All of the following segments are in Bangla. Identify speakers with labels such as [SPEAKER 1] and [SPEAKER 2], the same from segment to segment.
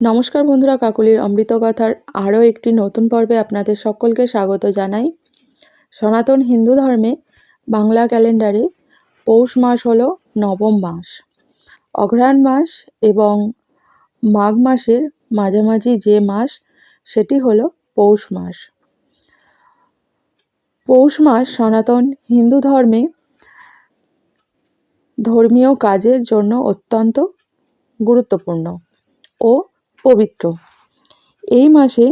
[SPEAKER 1] নমস্কার বন্ধুরা, কাকুলির অমৃত কথার আরও একটি নতুন পর্বে আপনাদের সকলকে স্বাগত জানাই। সনাতন হিন্দু ধর্মে বাংলা ক্যালেন্ডারে পৌষ মাস হলো নবম মাস। অঘ্রাণ মাস এবং মাঘ মাসের মাঝামাঝি যে মাস, সেটি হলো পৌষ মাস। পৌষ মাস সনাতন হিন্দু ধর্মে ধর্মীয় কাজের জন্য অত্যন্ত গুরুত্বপূর্ণ ও পবিত্র। এই মাসে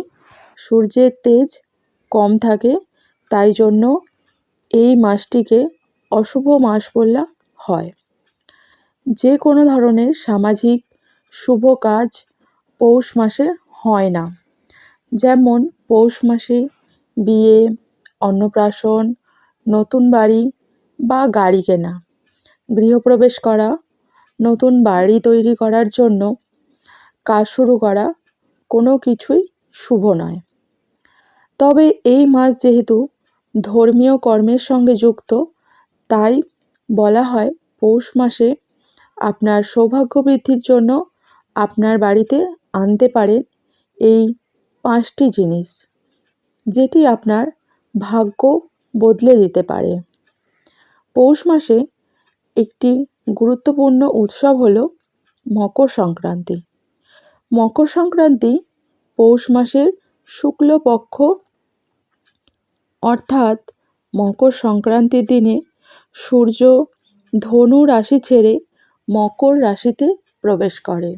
[SPEAKER 1] সূর্যের তেজ কম থাকে, তাই জন্য এই মাসটিকে অশুভ মাস বলা হয়। যে কোনো ধরনের সামাজিক শুভ কাজ পৌষ মাসে হয় না। যেমন, পৌষ মাসে বিয়ে, অন্নপ্রাশন, নতুন বাড়ি বা গাড়ি কেনা, গৃহপ্রবেশ করা, নতুন বাড়ি তৈরি করার জন্য কাজ শুরু করা কোনো কিছুই শুভ নয়। তবে এই মাস যেহেতু ধর্মীয় কর্মের সঙ্গে যুক্ত, তাই বলা হয় পৌষ মাসে আপনার সৌভাগ্য বৃদ্ধির জন্য আপনার বাড়িতে আনতে পারেন এই পাঁচটি জিনিস, যেটি আপনার ভাগ্য বদলে দিতে পারে। পৌষ মাসে একটি গুরুত্বপূর্ণ উৎসব হলো মকর সংক্রান্তি। মকর সংক্রান্তি পৌষ মাসের শুক্লপক্ষ। অর্থাৎ মকর সংক্রান্তির দিনে সূর্য ধনু রাশি ছেড়ে মকর রাশিতে প্রবেশ করে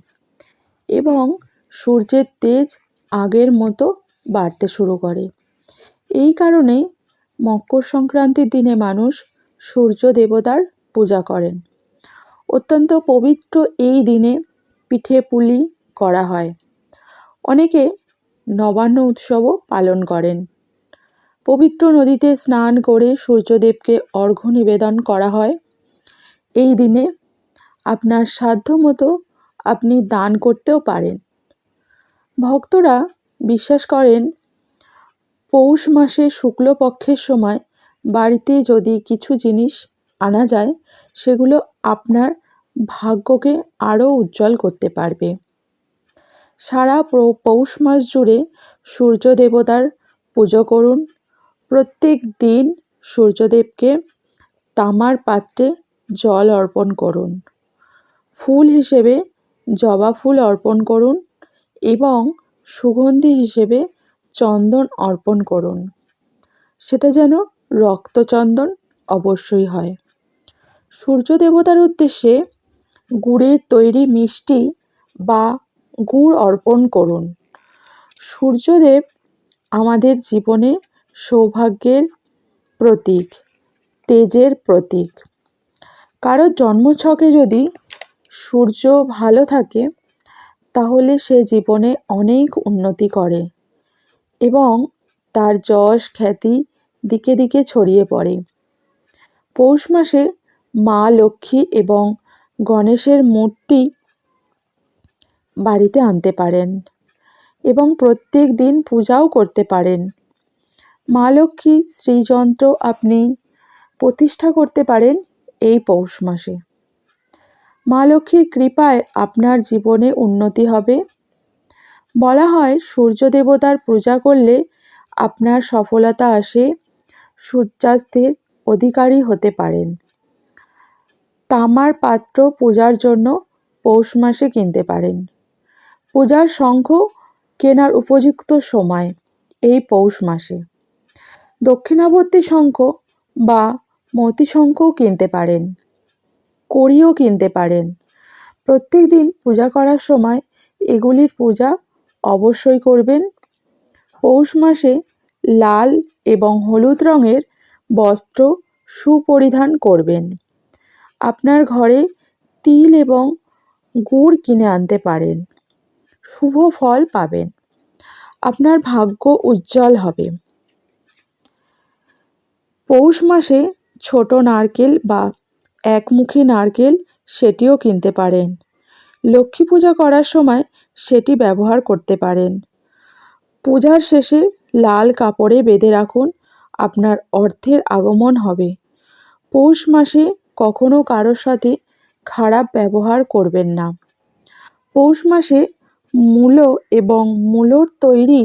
[SPEAKER 1] এবং সূর্যের তেজ আগের মতো বাড়তে শুরু করে। এই কারণে মকর সংক্রান্তির দিনে মানুষ সূর্য দেবতার পূজা করেন। অত্যন্ত পবিত্র এই দিনে পিঠে পুলি করা হয়। অনেকে নবান্ন উৎসবও পালন করেন। পবিত্র নদীতে স্নান করে সূর্যদেবকে অর্ঘ্য নিবেদন করা হয়। এই দিনে আপনার সাধ্য মতো আপনি দান করতেও পারেন। ভক্তরা বিশ্বাস করেন, পৌষ মাসে শুক্লপক্ষের সময় বাড়িতে যদি কিছু জিনিস আনা যায়, সেগুলো আপনার ভাগ্যকে আরও উজ্জ্বল করতে পারবে। সারা পৌষ মাস জুড়ে সূর্য দেবতার পুজো করুন। প্রত্যেক দিন সূর্যদেবকে তামার পাত্রে জল অর্পণ করুন। ফুল হিসেবে জবা ফুল অর্পণ করুন এবং সুগন্ধি হিসেবে চন্দন অর্পণ করুন। সেটা যেন রক্তচন্দন অবশ্যই হয়। সূর্য দেবতার উদ্দেশ্যে গুড়ের তৈরি মিষ্টি বা গুড় অর্পণ করুন। সূর্যদেব আমাদের জীবনে সৌভাগ্যের প্রতীক, তেজের প্রতীক। কারও জন্মছকে যদি সূর্য ভালো থাকে, তাহলে সে জীবনে অনেক উন্নতি করে এবং তার যশ খ্যাতি দিকে দিকে ছড়িয়ে পড়ে। পৌষ মাসে মা লক্ষ্মী এবং গণেশের মূর্তি বাড়িতে আনতে পারেন এবং প্রত্যেক দিন পূজাও করতে পারেন। মা লক্ষ্মী শ্রীযন্ত্র আপনি প্রতিষ্ঠা করতে পারেন এই পৌষ মাসে। মা লক্ষ্মীর কৃপায় আপনার জীবনে উন্নতি হবে। বলা হয় সূর্য দেবতার পূজা করলে আপনার সফলতা আসে, সূর্যাস্তের অধিকারী হতে পারেন। তামার পাত্র পূজার জন্য পৌষ মাসে কিনতে পারেন। পূজার শঙ্খ কেনার উপযুক্ত সময়, এই পৌষ মাসে। দক্ষিণাবর্তী শঙ্খ বা মতি শঙ্খও কিনতে পারেন, কড়িও কিনতে পারেন। প্রত্যেক দিন পূজা করার সময় এগুলির পূজা অবশ্যই করবেন। পৌষ মাসে লাল এবং হলুদ রঙের বস্ত্র সুপরিধান করবেন। আপনার ঘরে তিল এবং গুড় কিনে আনতে পারেন। শুভ ফল পাবেন। আপনার ভাগ্য উজ্জ্বল হবে। পৌষ মাসে ছোট নারকেল বা একমুখী নারকেল সেটিও কিনতে পারেন। লক্ষ্মী পূজা করার সময় সেটি ব্যবহার করতে পারেন। পূজার শেষে লাল কাপড়ে বেঁধে রাখুন, আপনার অর্থের আগমন হবে। পৌষ মাসে কখনো কারোর সাথে খারাপ ব্যবহার করবেন না। পৌষ মাসে মূলো এবং মূলোর তৈরি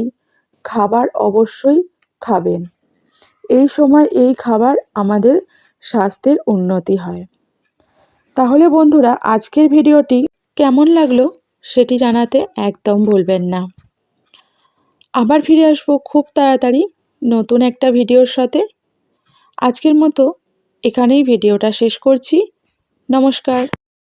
[SPEAKER 1] খাবার অবশ্যই খাবেন। এই সময় এই খাবার আমাদের স্বাস্থ্যের উন্নতি হয়। তাহলে বন্ধুরা, আজকের ভিডিওটি কেমন লাগল সেটি জানাতে একদম ভুলবেন না। আবার ফিরে আসব খুব তাড়াতাড়ি নতুন একটা ভিডিওর সাথে। আজকের মতো এখানেই ভিডিওটা শেষ করছি। নমস্কার।